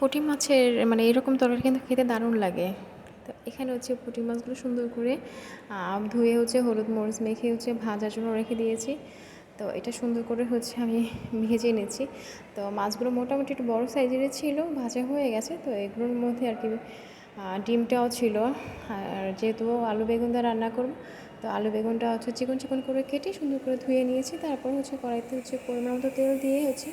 পুঁটি মাছের মানে এরকম তরকারি কিন্তু খেতে দারুণ লাগে। তো এখানে হচ্ছে পুঁটি মাছগুলো সুন্দর করে ধুয়ে হচ্ছে হলুদ মরিচ মেখে হচ্ছে ভাজার জন্য রেখে দিয়েছি। তো এটা সুন্দর করে হচ্ছে আমি ভেজে নিচ্ছি। তো মাছগুলো মোটামুটি একটু বড় সাইজেরই ছিল, ভাজা হয়ে গেছে। তো এগুলোর মধ্যে আর কি ডিমটাও ছিল। আর যেহেতু আলু বেগুন দিয়ে রান্না করব, তো আলু বেগুনটা হচ্ছে চিকন চিকন করে কেটে সুন্দর করে ধুয়ে নিয়েছি। তারপর হচ্ছে কড়াইতে হচ্ছে পরিমাণ মতো তেল দিয়ে হচ্ছে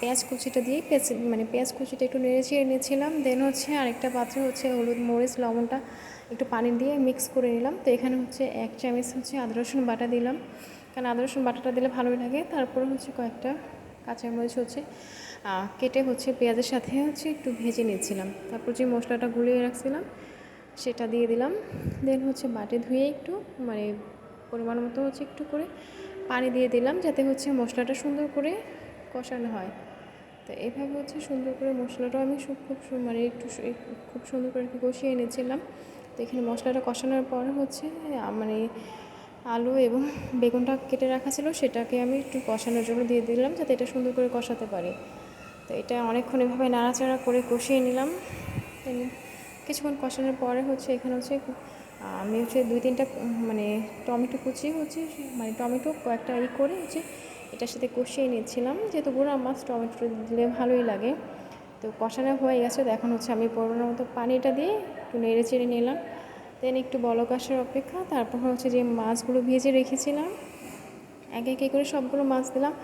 পেঁয়াজ কুচিটা দিয়ে পেঁয়াজ মানে পেঁয়াজ কুচিটা একটু নেড়ে চেড়ে নিয়েছিলাম দেন হচ্ছে আরেকটা পাত্রে হচ্ছে হলুদ মরিচ, লবণটা একটু পানি দিয়ে মিক্স করে নিলাম। তো এখানে হচ্ছে এক চামচ হচ্ছে আদা, রসুন বাটা দিলাম। কারণ আদা, রসুন বাটাটা দিলে ভালোই লাগে। তারপর হচ্ছে কয়েকটা কাঁচা কাঁচামরিচ হচ্ছে কেটে হচ্ছে পেঁয়াজের সাথে হচ্ছে একটু ভেজে নিয়েছিলাম। তারপর যে মশলাটা গুলিয়ে রাখছিলাম, সেটা দিয়ে দিলাম। দেন হচ্ছে বাটি ধুয়ে একটু মানে পরিমাণ মতো হচ্ছে একটু করে পানি দিয়ে দিলাম, যাতে হচ্ছে মশলাটা সুন্দর করে কষানো হয়। তো এইভাবে হচ্ছে সুন্দর করে মশলাটাও আমি খুব মানে একটু খুব সুন্দর করে একটু কষিয়ে এনেছিলাম। তো এখানে মশলাটা কষানোর পর হচ্ছে মানে আলু এবং বেগুনটা কেটে রাখা ছিল, সেটাকে আমি একটু কষানোর জন্য দিয়ে দিলাম যাতে এটা সুন্দর করে কষাতে পারি। তো এটা অনেকক্ষণ এভাবে নাড়াচাড়া করে কষিয়ে নিলাম। কিছুক্ষণ কষানোর পরে হচ্ছে এখানে হচ্ছে আমি হচ্ছে দুই তিনটা মানে টমেটো কুচি হচ্ছে মানে টমেটো কয়েকটা ই করে হচ্ছে এটার সাথে কষিয়ে নিচ্ছিলাম যেহেতু গুঁড়া মাছ, টমেটো দিলে ভালোই লাগে। তো কষানো হয়ে গেছে, তো এখন হচ্ছে আমি পরিমাণ মতো পানিটা দিয়ে একটু নেড়ে চেড়ে নিলাম। দেন একটু বলক আসার অপেক্ষা, তারপর হচ্ছে যে মাছগুলো ভেজে রেখেছিলাম একে একে করে সবগুলো মাছ দিলাম।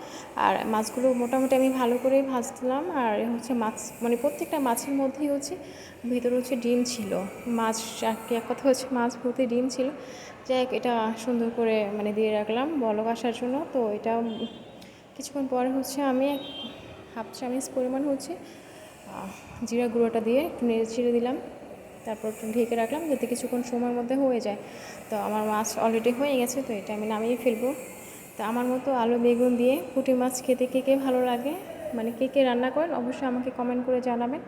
আর মাছগুলো মোটামুটি আমি ভালো করে ভাজছিলাম। আর হচ্ছে মাছ মানে প্রত্যেকটা মাছের মধ্যেই হচ্ছে ভিতরে হচ্ছে ডিম ছিল। মাছ এক কথা হচ্ছে মাছ ভর্তি ডিম ছিল। যাই এটা সুন্দর করে মানে দিয়ে রাখলাম বলক আসার জন্য। তো এটা কিছুক্ষণ পরে হচ্ছে আমি এক হাফ চামচ পরিমাণ হচ্ছে জিরা গুঁড়োটা দিয়ে একটু নেড়ে ছিঁড়ে দিলাম। তারপর একটু ঢেকে রাখলাম যাতে কিছুক্ষণ সময়ের মধ্যে হয়ে যায়। তো আমার মাছ অলরেডি হয়ে গেছে, তো এটা আমি নামিয়ে ফেলব। তো আমার মতো আলু, বেগুন দিয়ে পুঁটি মাছ খেতে কে কে ভালো লাগে? মানে কে কে রান্না করেন? অবশ্যই আমাকে কমেন্ট করে জানাবেন।